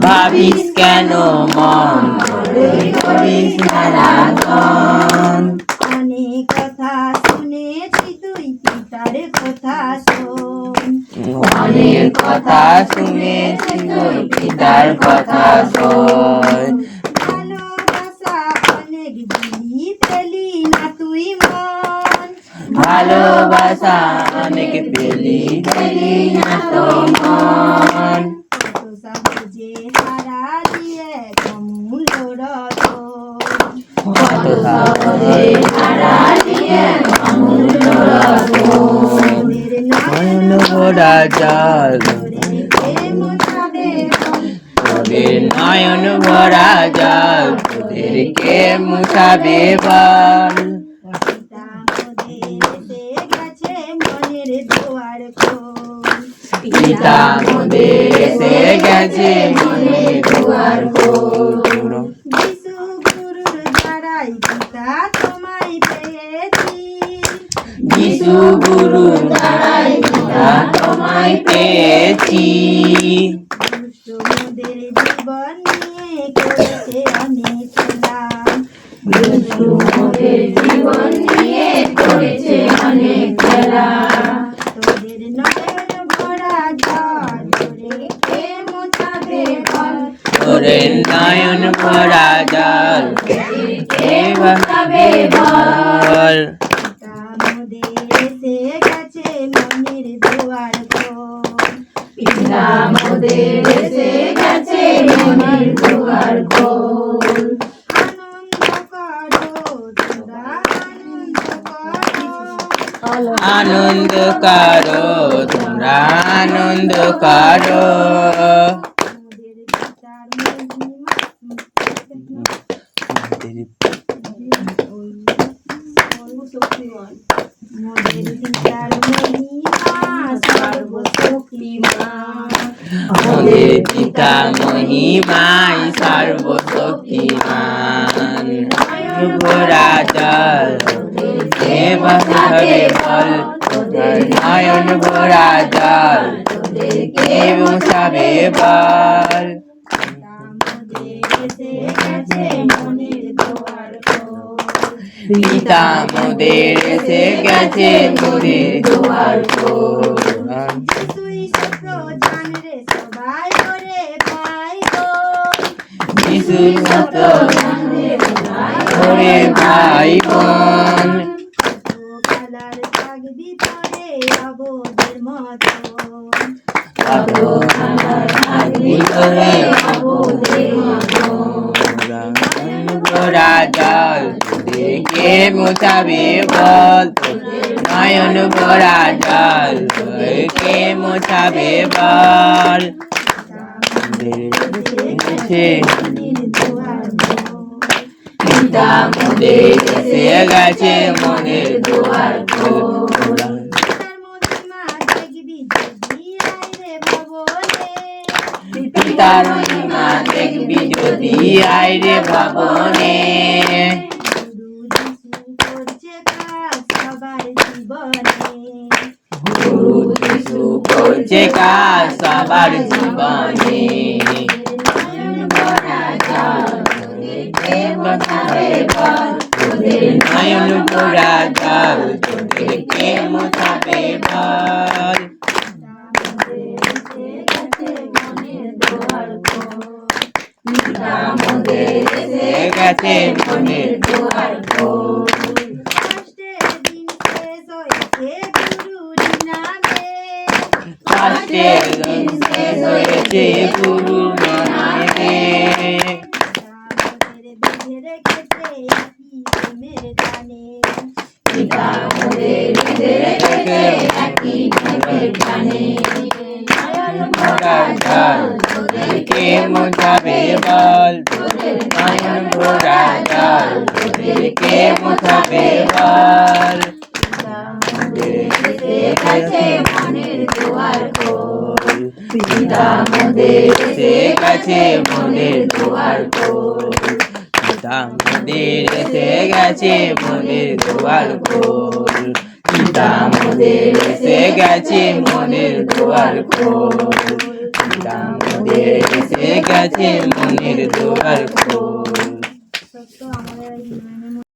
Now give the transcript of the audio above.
ভাবিস কেন মন করে করিস জ্বালাতন অনেক কথা শুনেছি তুই পিতার কথা শোন। অনেক কথা শুনেছি তোর পিতার কথা শোন। ভালোবাসা অনেক দিলি পেলি না তুই মন। ভালোবাসা অনেক পেলি পেলি না তো মন কত সহজে হারা দিয়ে অমূল্য রতন। নয়ন ভরা জল। তোদের নয়ন ভরা জল তোদেরকে মুছাবে বল দুয়ার খোল। পিতা মোদের এসে গেছে মনে দুয়ার খোল। যিশু গুরুর দ্বারাই পিতা তোমায় পেয়েছি। যিশু গুরু দ্বারাই পিতা তোমায় পেয়েছি। মোদের জীবন নিয়ে করেছে অনেক খেলা যিশু মোদের জীবন নিয়ে করেছে অনেক খেলা তোদের নয়ন ভরা জল ধরে কে মোছাবে বল তোদের নয়ন ভরা জল কে বাঁচাবে বল পিতা মোদের এসে গেছে মনের দুয়ার খোল পিতা মোদের এসে গেছে মনের দুয়ার খোল আনন্দ করো তোমরা আনন্দ করো আনন্দ করো মোদের পিতার মহিমা মোদের পিতার মহিমা সর্বশক্তিমান আমাদের পিতা মহিমাই সর্বশক্তিমান। ভরা জল সেবা হবে বল। নয়ন ভরা জল কে মুছাবে বল। পিতা মোদের এসে গেছে মোদের দুয়ার খোল যিশু সত ওরে ভাই বোন। ভিতরে ভরা কে মুছাবে বল নয়ন ভরা জল কে মুছাবে বল এসে পিতা মোদের এসে গেছে মনের দুয়ার পিতার মহিমা দেখবি যদি আইরে ভাবনে করছে কাজ সবার জীবনে নয়ন ভরা জল তোদেরকে মোছাবে বল এসে গেছে মনের দুয়ার হয়েছে গুরু নামে পিতা মোদের বেঁধে রেখেছে একই প্রেমের টানে ভরা জল তোদেরকে মোছাবে বল। নয়ন ভরা জল তোদেরকে মোছাবে বল। পিতা মোদের এসে গেছে মনের দুয়ার খোল পিতা মোদের এসে গেছে মনের দুয়ার খোল পিতা মোদের এসে গেছে মনের দুয়ার খোল পিতা মোদের এসে গেছে মনের দুয়ার খোল আমাদের